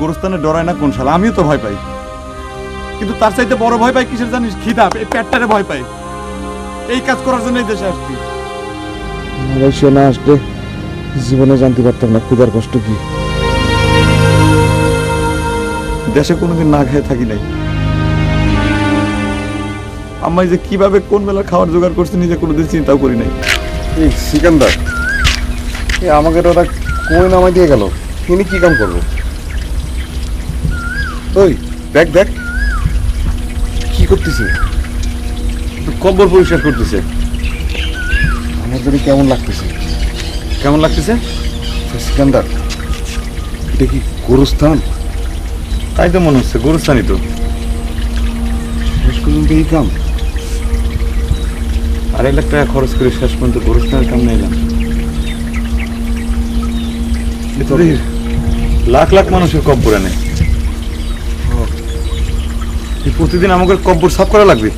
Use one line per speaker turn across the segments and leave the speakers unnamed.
গোরস্থানে ডরায় না কোন শালা? আমিও তো ভয় পাই। কিন্তু তার চাইতে বড় ভয় পাই কিসের জানিস? খিদা এই পেটটারে ভয় পাই এই কাজ করার জন্য এই দেশে আসছি।
মালয়েশিয়া না আসলে জীবনে জানতে পারতাম না ক্ষুধার কষ্ট কি।
দেশে কোনোদিন না খেয়ে থাকি নাই। আমি যে কীভাবে কোন বেলা খাবার জোগাড় করছি নিজে কোনোদিন চিন্তাও করি নাই।
এই সিকান্দার আমাকে তো ওরা কই নামাই দিয়ে গেল? তিনি কি কাম করব ওই, দেখ দেখ। কি করতেছে?
কব্বর পরিষ্কার করতেছে।
আমার জন্য কেমন লাগতেছে?
কেমন লাগতেছে?
সিকান্দার, এটা কি গোরস্থান?
তাই তো মনে হচ্ছে, গরুস্থানই তো।
শেষ পর্যন্ত এই কাম।
আড়াই লাখ টাকা খরচ করে শেষ পর্যন্ত গরুস্থানের এতে দেখি লাখ লাখ মানুষের কব্বর এই প্রতিদিন আমাকে কব্বর সাফ করা লাগবে?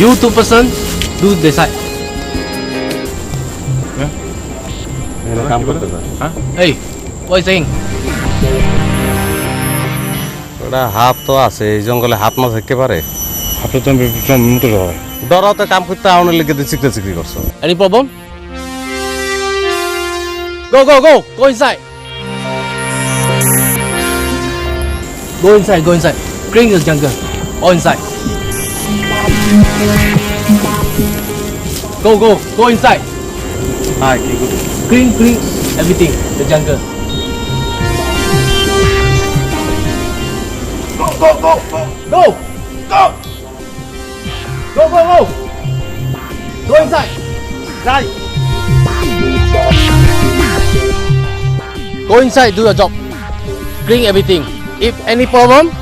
You two person do the side. Hey, what is saying?
ওটা হাত তো আছে এই জঙ্গলে হাত না থাকতে পারে
হাতে তো মুখে হয়
ডরাতে কাম করতে আউনের লিখে দিয়ে চিকটা চিকরি করছো
Any problem? Go, go, go! Go inside! Go inside, go inside. Clean this jungle. All inside. Go, go, go inside.
Hi, okay, good.
Clean, clean everything, the jungle. Go, go, go, go, go, go, go, go, go. Go inside. Right. Go inside, do your job. Clean everything. If any problem,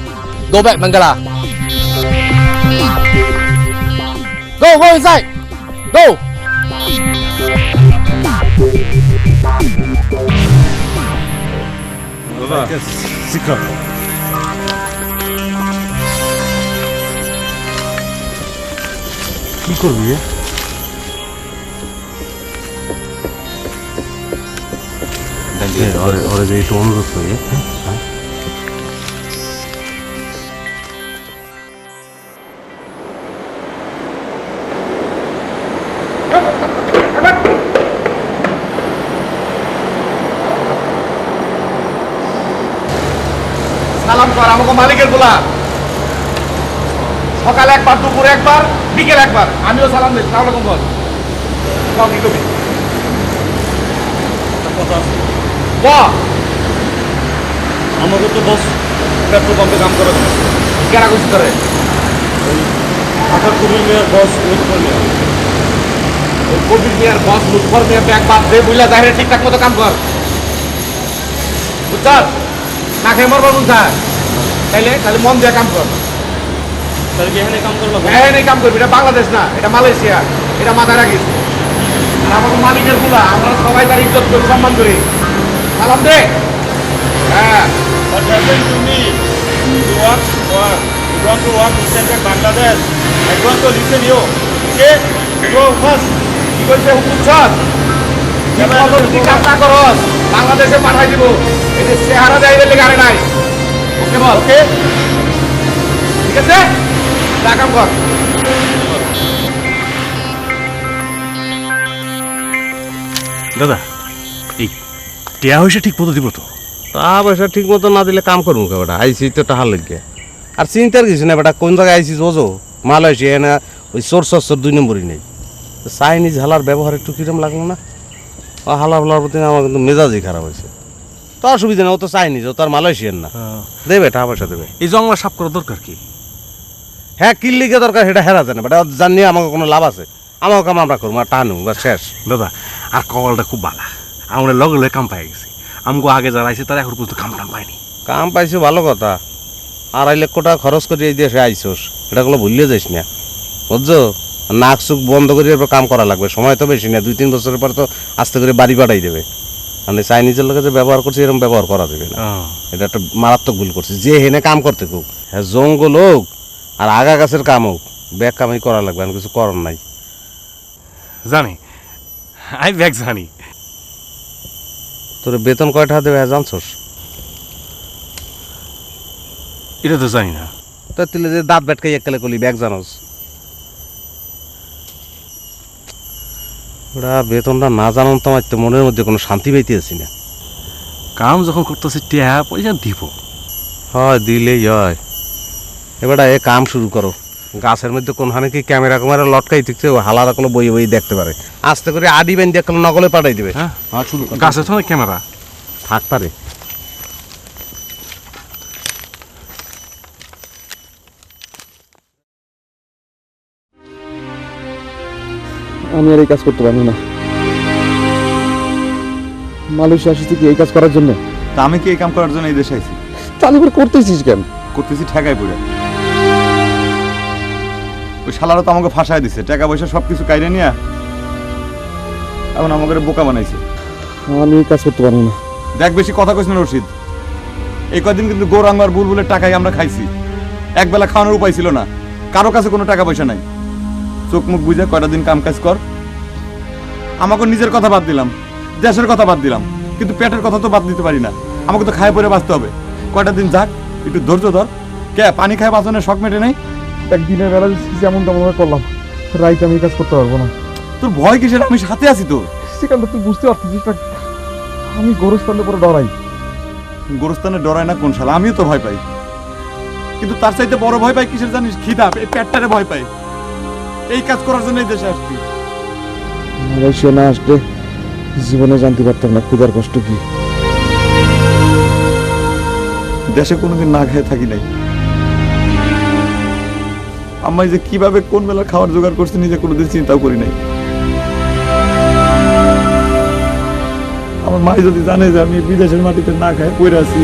go back Mangala. Go, go inside! Go!
শিখা কি করবি এ?
ওরে যে একটু অনুরোধ করি
সালাম কর আমাকে মালিকের গোলা। সকালে একবার দুপুরে একবার বিকেল একবার। আমিও সালাম দিই সালাম আলাইকুম বল। কম কি বল
আমাকে তো বস পেট্রোল পাম্পে কাম করে
কেনা খুশি করে
মেয়ের বস উৎপন্ন
ওই কবির মিয়ার বস লুৎফর মিয়া ব্যাগ বাদ দে বুঝলা যাই ঠিকঠাক মতো কাম কর। বুঝছ না খেয়ে মরবার বুঝা তাইলে তাহলে মন দিয়ে কাম কর
তাহলে এখানে কাম করব
হ্যাঁ এই কাম করবি এটা বাংলাদেশ না এটা মালয়েশিয়া এটা মাথায় রাখিস আর আমাকে মালিকেরগুলা আমরা সবাই তার ইজ্জত করি সম্মান করি সালাম দে হ্যাঁ
What happened to me? You want to work. You want to work inside Bangladesh. I want to listen you. Okay? Go first.
কি করছে হুকুম ছট তুই কাম না করস বাংলাদেশে পাঠাই দিব এটা চেহারা দেয় নাই বল। ওকে। ঠিক আছে? কর
দাদা এই টেয়া হয়েছে ঠিক মতো দিব তো?
টাকা পয়সা ঠিক মতো না দিলে কাম করব কে বেটা? আইসি তো টাকা লাগে আর চিন্তার কিছু না বেটা কোন জায়গায় আইসিস বোঝো? মালয়েশিয়া না ওই সোর সর দুই নম্বরই নেই। চাইনিজ হালার ব্যবহার একটু কিরম লাগল না? হালা হালার প্রতি আমার কিন্তু মেজাজই খারাপ হয়েছে। তো অসুবিধা নেই ও তো চাইনিজ ও তো আর মালয়েশিয়ান না। দেবে টাকা পয়সা দেবে।
এই জঙ্গলা সাফ করা দরকার কি?
হ্যাঁ কিল্লিকে দরকার সেটা হেরা জানে বাট জানিয়ে আমাকে কোনো লাভ আছে। আমাকে কাম আমরা করব আর টানু বা শেষ।
দাদা আর কলটা খুব বালা। আমরা লগে লগে কাম পাই গেছি। আমগো আগে যারা আইছে তারা এখন পর্যন্ত কাম টাম পায়নি।
কাম পাইছো ভালো কথা। আড়াই লক্ষ টাকা খরচ করে এই দেশে আইসোস এটা গুলো ভুলিয়ে যাইস না। বুঝছ? নাক চুখ বন্ধ করে এরপর কাম করা লাগবে। সময় তো বেশি না দুই তিন বছরের পর তো আস্তে করে বাড়ি পাঠাই দেবে। মানে চাইনিজের লোকে যে ব্যবহার করছে এরকম ব্যবহার করা দেবে না। এটা একটা মারাত্মক ভুল করছে। যে হেনে কাম করতে খুব হ্যাঁ জঙ্গল হোক আর আগা গাছের কাম হোক ব্যাগ কামাই করা লাগবে আর কিছু করার নাই।
জানি। আমি ব্যাগ জানি।
তোর বেতন কয়টা দেবে হ্যাঁ জানছোস?
এটা তো জানি না।
তো তুই যে দাঁত বেটকাই এককালে করলি ব্যাগ জানোস? ওরা বেতনটা না জানান তো আমার তো মনের মধ্যে কোনো শান্তি পাইতে পাইতেছি না।
কাম যখন করতেছে টিয়া পয়সা দিব।
হয় দিলেই হয়। এবার এ কাম শুরু করো। গাছের মধ্যে কোনখানে কি ক্যামেরা ক্যামেরা লটকাই থাকছে হালা কোনো বই বই দেখতে পারে। আস্তে করে আডি বেন দিয়ে নকলে পাঠাই দেবে।
হ্যাঁ
হ্যাঁ শুরু গাছের
গাছে ক্যামেরা?
থাক পারে।
আমি আর এই কাজ করতে পারব না। মালয়েশিয়া আসিস কি এই কাজ করার জন্য?
তা আমি কি এই কাম করার জন্য এই দেশে আইছি
তাহলে করে করতেছিস কেন?
করতেছি ঠেকাই পড়ে। ওই শালারা তো আমাকে ফাঁসায় দিছে। টাকা পয়সা সব কিছু কাইরে নিয়ে এখন আমাকে বোকা বানাইছে।
আমি এই কাজ করতে পারব না।
দেখ বেশি কথা কইস না রশিদ। এই কদিন কিন্তু গৌরাঙ্গ আর বুলবুলের টাকাই আমরা খাইছি। একবেলা খাওয়ানোর উপায় ছিল না। কারও কাছে কোনো টাকা পয়সা নাই। চোখ মুখ বুঝে কয়টা দিন কাম কাজ কর। আমাকে নিজের কথা বাদ দিলাম দেশের কথা বাদ দিলাম কিন্তু পেটের কথা তো বাদ দিতে পারি না। আমাকে তো খায় পরে বাঁচতে হবে। কয়টা দিন যাক একটু ধৈর্য ধর। কে পানি খায় বাঁচনের শখ মেটে নাই?
একদিনের বেলা যেমন তেমন করলাম রাইতে আমি কাজ করতে পারব না।
তোর ভয় কিসের? আমি সাথে আছি তো
সেখানটা তুই বুঝতে পারছিস আমি গোরস্থানের উপরে ডরাই।
গোরস্থানে ডরাই না কোন শালা? আমিও তো ভয় পাই। কিন্তু তার চাইতে বড় ভয় পাই কিসের জানিস? খিদা এই পেটটারে ভয় পাই এই কাজ করার জন্য এই দেশে আসছি
মালয়েশিয়া না আসলে জীবনে জানতে পারতাম না ক্ষুধার কষ্ট কি।
দেশে কোনোদিন না খেয়ে থাকি নাই। আমি যে কীভাবে কোন বেলা খাবার জোগাড় করছি নিজে কোনোদিন চিন্তাও করি নাই। আমার মাই যদি জানে যে আমি বিদেশের মাটিতে না খাই পড়ে আছি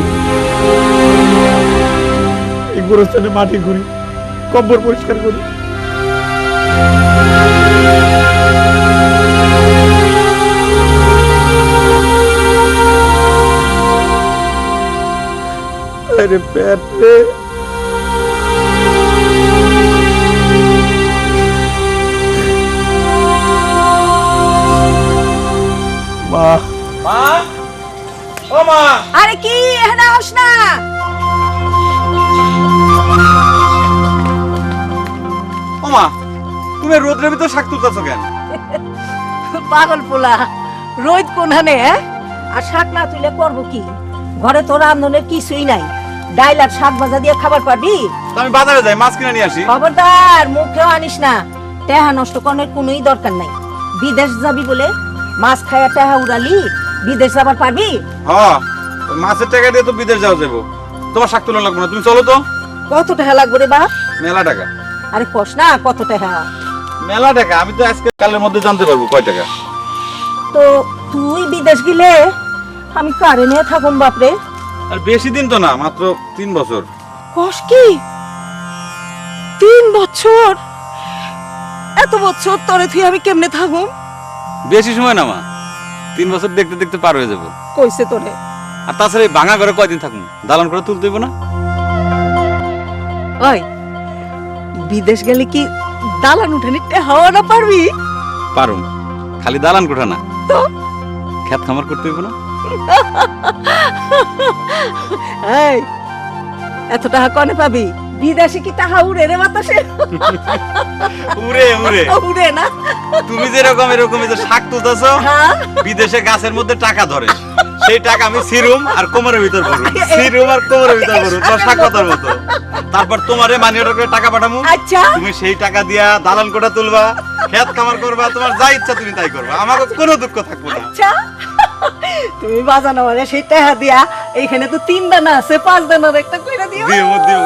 এই গোরস্থানে মাটি ঘুরি কব্বর পরিষ্কার করি। আরে পেট তুমি রোদ্রের ভিতর শাক তুলতেছো কেন?
পাগল পোলা রোদ কোনখানে হ্যাঁ? আর শাক না তুলে করব কি? ঘরে তো রান্ধনের কিছুই নাই। ডাইল আর শাক ভাজা দিয়ে খাবার পারবি
আমি বাজারে যাই মাছ কিনে নিয়ে আসি।
খবরদার মুখেও আনিস না। টেহা নষ্ট করার কোনোই দরকার নাই। বিদেশ যাবি বলে মাছ খায়া টেহা উড়ালি বিদেশ যাবার পারবি?
হ্যাঁ মাছের টাকা দিয়ে তো বিদেশ যাওয়া যাব তোমার শাক তোলা লাগবে না তুমি চলো তো।
কত টাকা লাগবে রে বাপ?
মেলা টাকা।
আরে কস না কত টাকা
মেলা টাকা আমি তো আজকে কালের মধ্যে জানতে পারব কয় টাকা।
তো তুই বিদেশ গেলে আমি কারে নিয়ে থাকুম বাপরে?
আর বেশি দিন তো না মাত্র তিন বছর।
কস কি? তিন বছর? এত বছর তরে তুই আমি কেমনে থাকুম?
বেশি সময় না মা তিন বছর দেখতে দেখতে পার হয়ে যাব।
কইছে তোরে।
আর তাছাড়া এই ভাঙা ঘরে কয়দিন থাকুন দালান করে তুলতে না?
ওই বিদেশ গেলে কি দালান উঠানি হাওয়া না পারবি?
পারুম। খালি দালান কোঠা না।
তো?
খেত খামার করতে হইব না?
এই এত টাকা কনে পাবি? বিদেশে কি টাকা উড়ে রে বাতাসে?
উরে উরে
উড়ে না।
তুমি যেরকম এরকম এই যে শাক তুলতেছো
হ্যাঁ।
বিদেশে গাছের মধ্যে টাকা ধরে। সেই টাকা আমি সিরুম আর কোমরের ভিতর ভরুম সিরুম আর কোমরের ভিতর ভরুম তোমার কথার মতো। তারপর তোমারে মানি অর্ডার করে টাকা পাঠামু।
আচ্ছা।
তুমি সেই টাকা দিয়া দালান কোটা তুলবা খেত খামার করবা তোমার যা ইচ্ছা তুমি তাই করবা। আমার কোনো দুঃখ থাকব না।
আচ্ছা। তুমি বাজানো মানে সেই টাকা দিয়া এইখানে তো তিন দানা আছে পাঁচ দানার একটা কইরা
দিও দিও দিও।